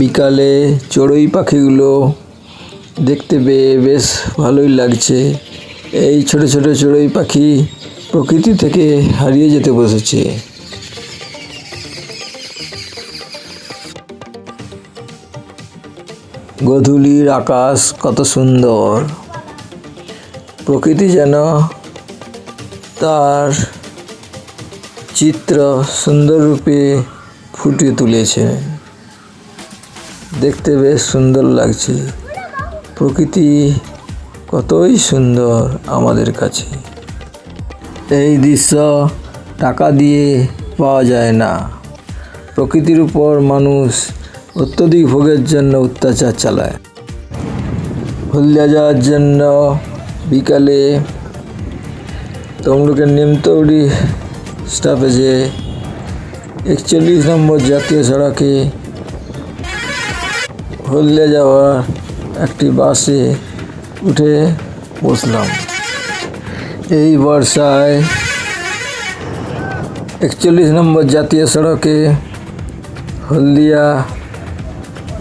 বিকালে চড়ুই পাখিগুলো দেখতে পেয়ে বেশ ভালোই লাগছে। এই ছোট ছোট চড়ুই পাখি প্রকৃতি থেকে হারিয়ে যেতে বসেছে। গধূলির আকাশ কত সুন্দর। প্রকৃতি যেন তার চিত্র সুন্দর রূপে ফুটিয়ে তুলেছে। দেখতে বেশ সুন্দর লাগছে। প্রকৃতি কতই সুন্দর আমাদের কাছে। এই দৃশ্য টাকা দিয়ে পাওয়া যায় না। প্রকৃতির উপর মানুষ অত্যধিক ভোগের জন্য অত্যাচার চালায়। হলদিয়া যাওয়ার জন্য বিকালে তমলুকের নিমতৌড়ি স্টপেজে একচল্লিশ নম্বর জাতীয় সড়কে হলদিয়া যাওয়ার একটি বাসে উঠে বসলাম। এই বর্ষায় একচল্লিশ নম্বর জাতীয় সড়কে হলদিয়া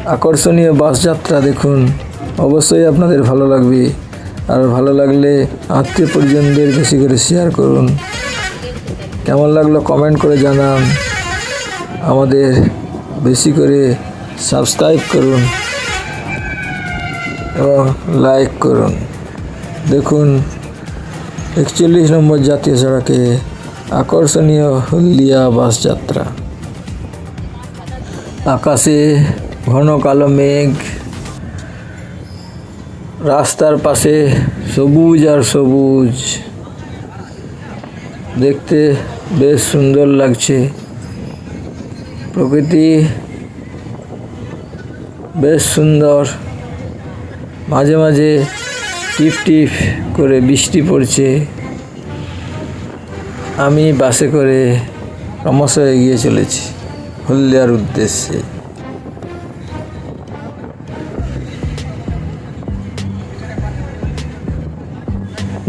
আকর্ষণীয় বাস যাত্রা দেখুন। অবশ্যই আপনাদের ভালো লাগবে। আর ভালো লাগলে আত্মীয় পরিজনদের বেশি করে শেয়ার করুন। কেমন লাগল কমেন্ট করে জানান। আমাদের বেশি করে সাবস্ক্রাইব করুন। এবং লাইক করুন। দেখুন, একচল্লিশ নম্বর জাতীয় সড়কে আকর্ষণীয় হলদিয়া বাস যাত্রা। আকাশে ঘন কালো মেঘ। রাস্তার পাশে সবুজ আর সবুজ। দেখতে বেশ সুন্দর লাগছে। প্রকৃতি বেশ সুন্দর। মাঝে মাঝে টিপ টিপ করে বৃষ্টি পড়ছে। আমি বাসে করে ক্রমশ এগিয়ে চলেছি হলদিয়ার উদ্দেশ্যে।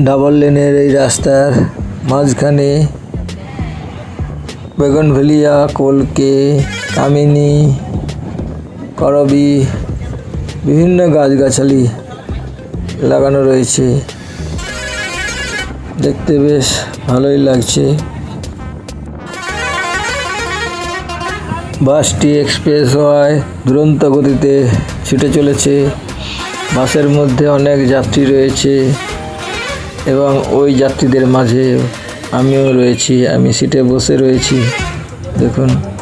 ডাবল লেনের এই রাস্তার মাঝখানে বেগনভেলিয়া, কলকে, কামিনী করবি। বিভিন্ন গাছগাছালি লাগানো রয়েছে। দেখতে বেশ ভালোই লাগছে। বাসটি এক্সপ্রেস হওয়ায় দুরন্ত গতিতে ছুটে চলেছে। বাসের মধ্যে অনেক যাত্রী রয়েছে এবং ওই যাত্রীদের মাঝে আমিও রয়েছি, আমি সিটে বসে রয়েছি। দেখুন।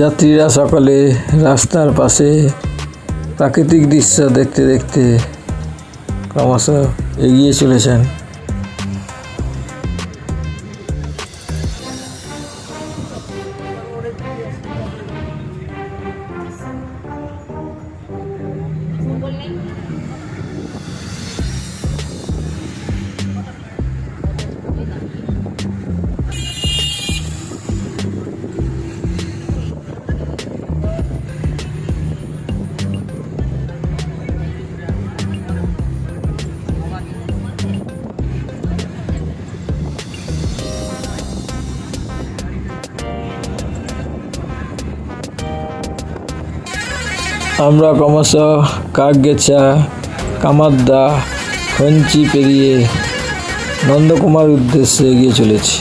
যাত্রীরা সকলে রাস্তার পাশে প্রাকৃতিক দৃশ্য দেখতে দেখতে ক্রমশ এগিয়ে চলেছেন। আমরা ক্রমশ কাকগেছা, কামাদ্দা, খঞ্চি পেরিয়ে নন্দকুমার উদ্দেশ্যে এগিয়ে চলেছি।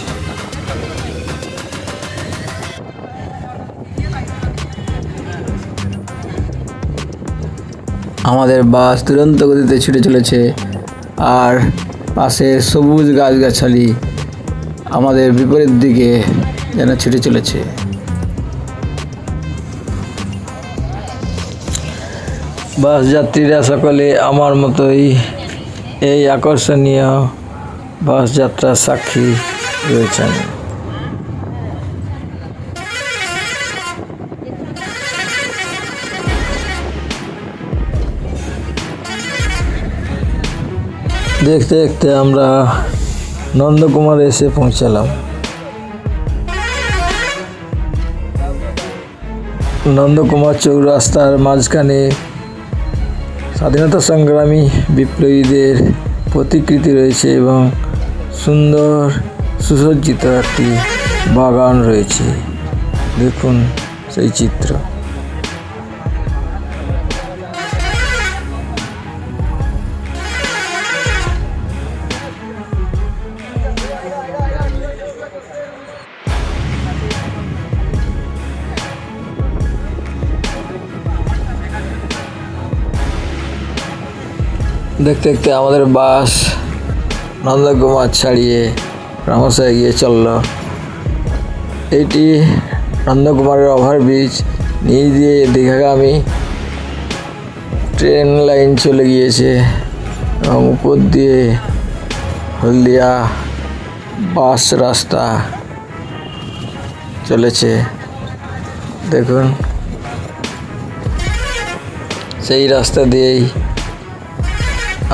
আমাদের বাস দুরন্ত গতিতে ছুটে চলেছে, আর পাশে সবুজ গাছগাছালি আমাদের বিপরীত দিকে যেন ছুটে চলেছে। বাস যাত্রীরা সকলে আমার মতোই এই আকর্ষণীয় বাস যাত্রার সাক্ষী রয়েছেন। দেখতে দেখতে আমরা নন্দকুমার এসে পৌঁছালাম। নন্দকুমার চৌরাস্তার মাঝখানে স্বাধীনতা সংগ্রামী বিপ্লবীদের প্রতিকৃতি রয়েছে এবং সুন্দর সুসজ্জিত একটি বাগান রয়েছে। দেখুন সেই চিত্র। দেখতে দেখতে আমাদের বাস নন্দকুমার ছাড়িয়ে ক্রমশ এগিয়ে চলল। এটি নন্দকুমারের ওভারব্রিজ। নিচ দিয়ে দীঘাগামী ট্রেন লাইন চলে গিয়েছে এবং উপর দিয়ে হলদিয়া বাস রাস্তা চলেছে। দেখুন, সেই রাস্তা দিয়েই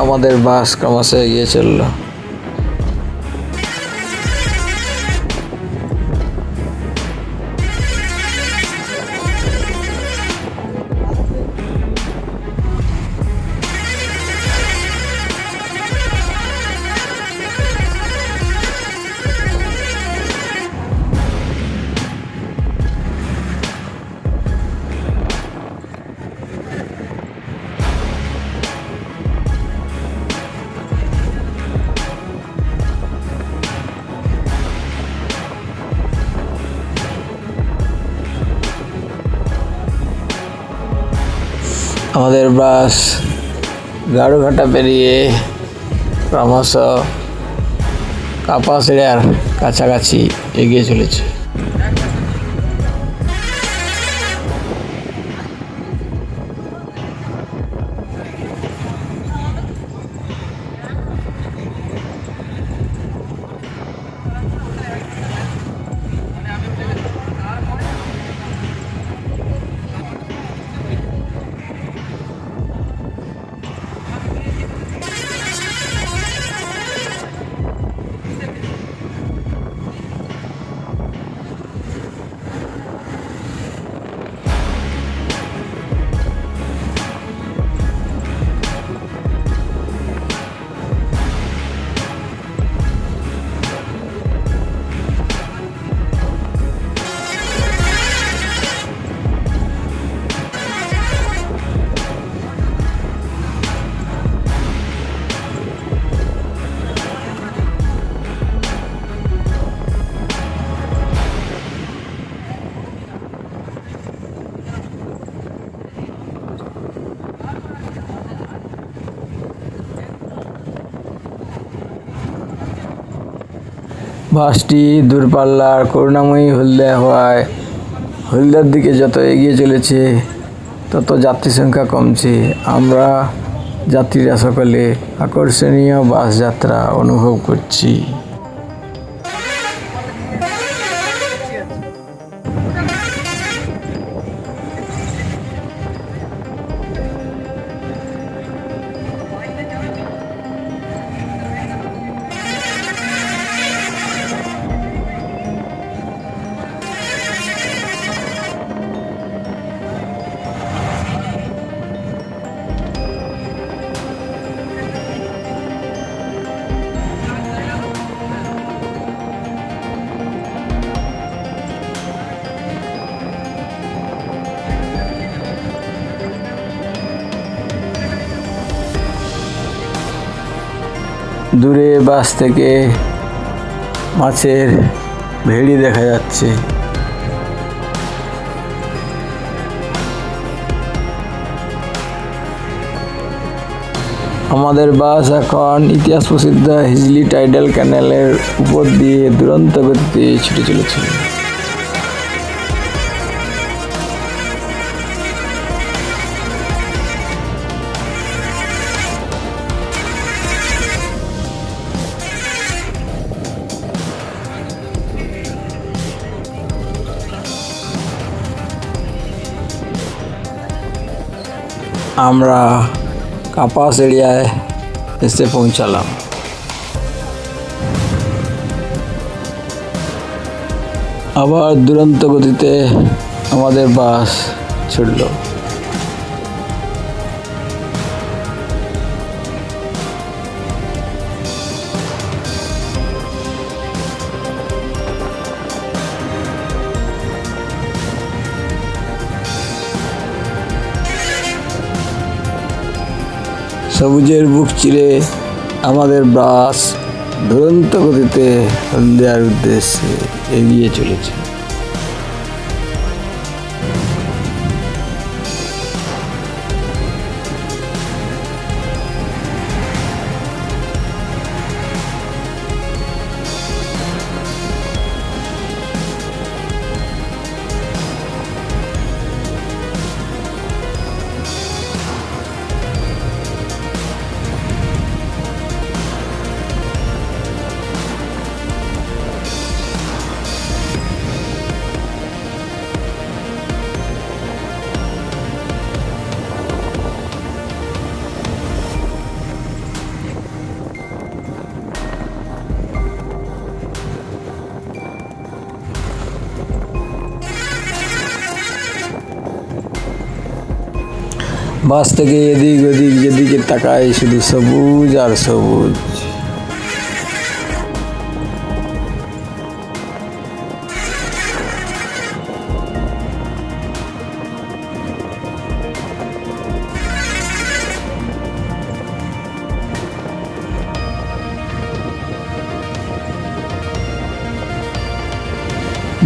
আমাদের বাস ক্রমশ এগিয়ে চলল। আমাদের বাস গাড়ুঘাটা পেরিয়ে ক্রমশ কাপাসিড়ার কাছাকাছি এগিয়ে চলেছে। বাসটি দূরপাল্লার করুণাময়ী হলদিয়া হওয়ায় হলদিয়ার দিকে যত এগিয়ে চলেছে, তত যাত্রী সংখ্যা কমছে। আমরা যাত্রীরা সকলে আকর্ষণীয় বাস যাত্রা অনুভব করছি। দূরে বাস থেকে মাছের ভেড়ি দেখা যাচ্ছে। আমাদের বাস এখন ইতিহাস প্রসিদ্ধ হিজলি টাইডাল ক্যানেলের উপর দিয়ে দুরন্ত গতিতে ছুটে চলেছে। আমরা কাপাস এরিয়ায় এসে পৌঁছালাম। আবার দুরন্ত গতিতে আমাদের বাস ছুটল। সবুজের বুক চিরে আমাদের বাস দুরন্ত গতিতে হলদিয়ার উদ্দেশ্যে এগিয়ে চলেছে। বাস থেকে এদিক ওদিক যেদিকে তাকাই শুধু সবুজ আর সবুজ।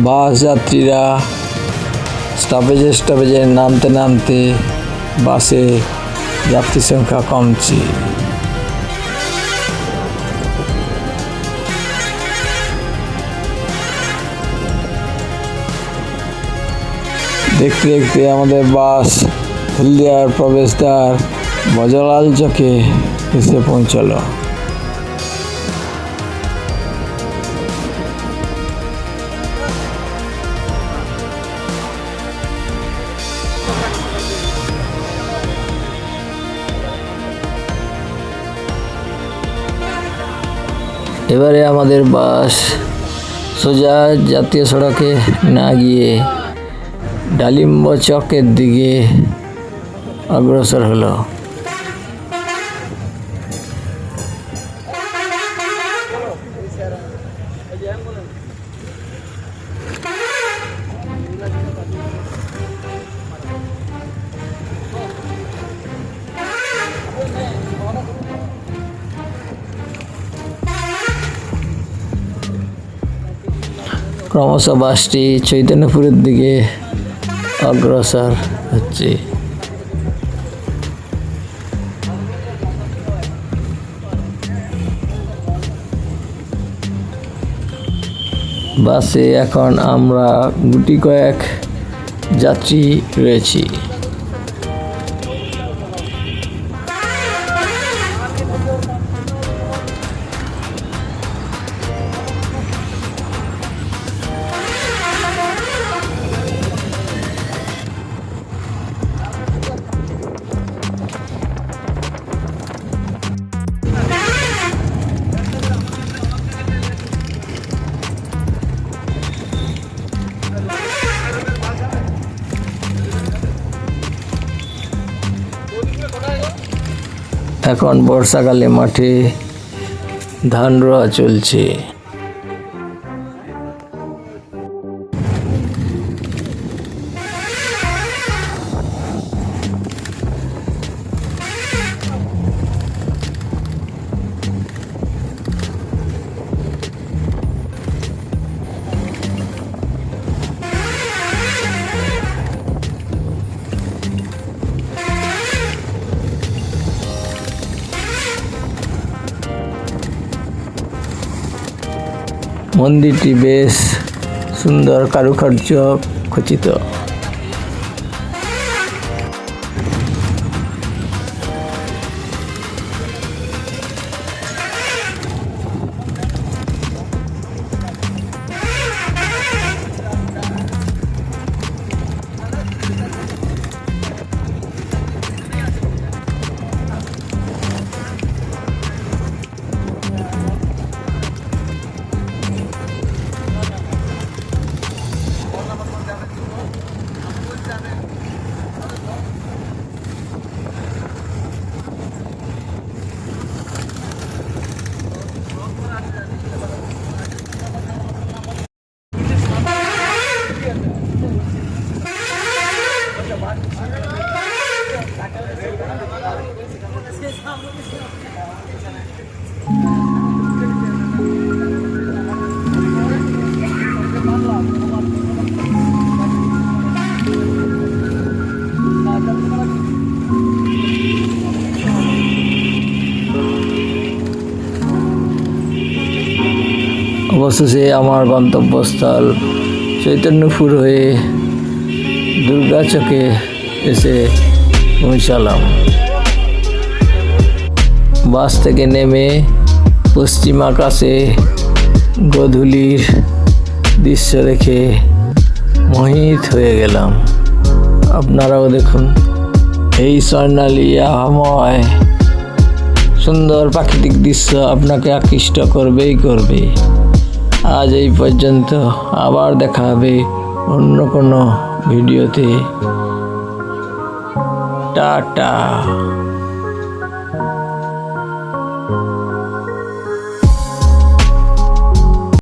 বাস যাত্রীরা স্টপেজে স্টপেজে নামতে নামতে বাসে যাত্রী সংখ্যা কমছে। দেখতে দেখতে আমাদের বাস হলদিয়ার প্রবেশদ্বার বজলাল চকে এসে পৌঁছলো। এবারে আমাদের বাস সোজা জাতীয় সড়কে না গিয়ে ডালিম্ব চকের দিকে অগ্রসর হলো। ক্রমশ বাসটি চৈতন্যপুরের দিকে অগ্রসর হচ্ছে। বাসে এখন আমরা গুটি কয়েক যাত্রী রয়েছি। এখন বর্ষাকালে মাঠে ধান রোয়া চলছে। মন্দিরটি বেশ সুন্দর কারুকার্য খচিত। অবশেষে আমার গন্তব্যস্থল চৈতন্যপুর হয়ে দুর্গাচকে এসে পৌঁছালাম। বাস থেকে নেমে পশ্চিম আকাশে গধূলির দৃশ্য দেখে মোহিত হয়ে গেলাম। আপনারাও দেখুন এই স্বর্ণালী আবহাওয়ায় সুন্দর প্রাকৃতিক দৃশ্য আপনাকে আকৃষ্ট করবেই করবে। আজ এই পর্যন্ত আবার দেখা হবে অন্য কোনো ভিডিওতে। টাটা।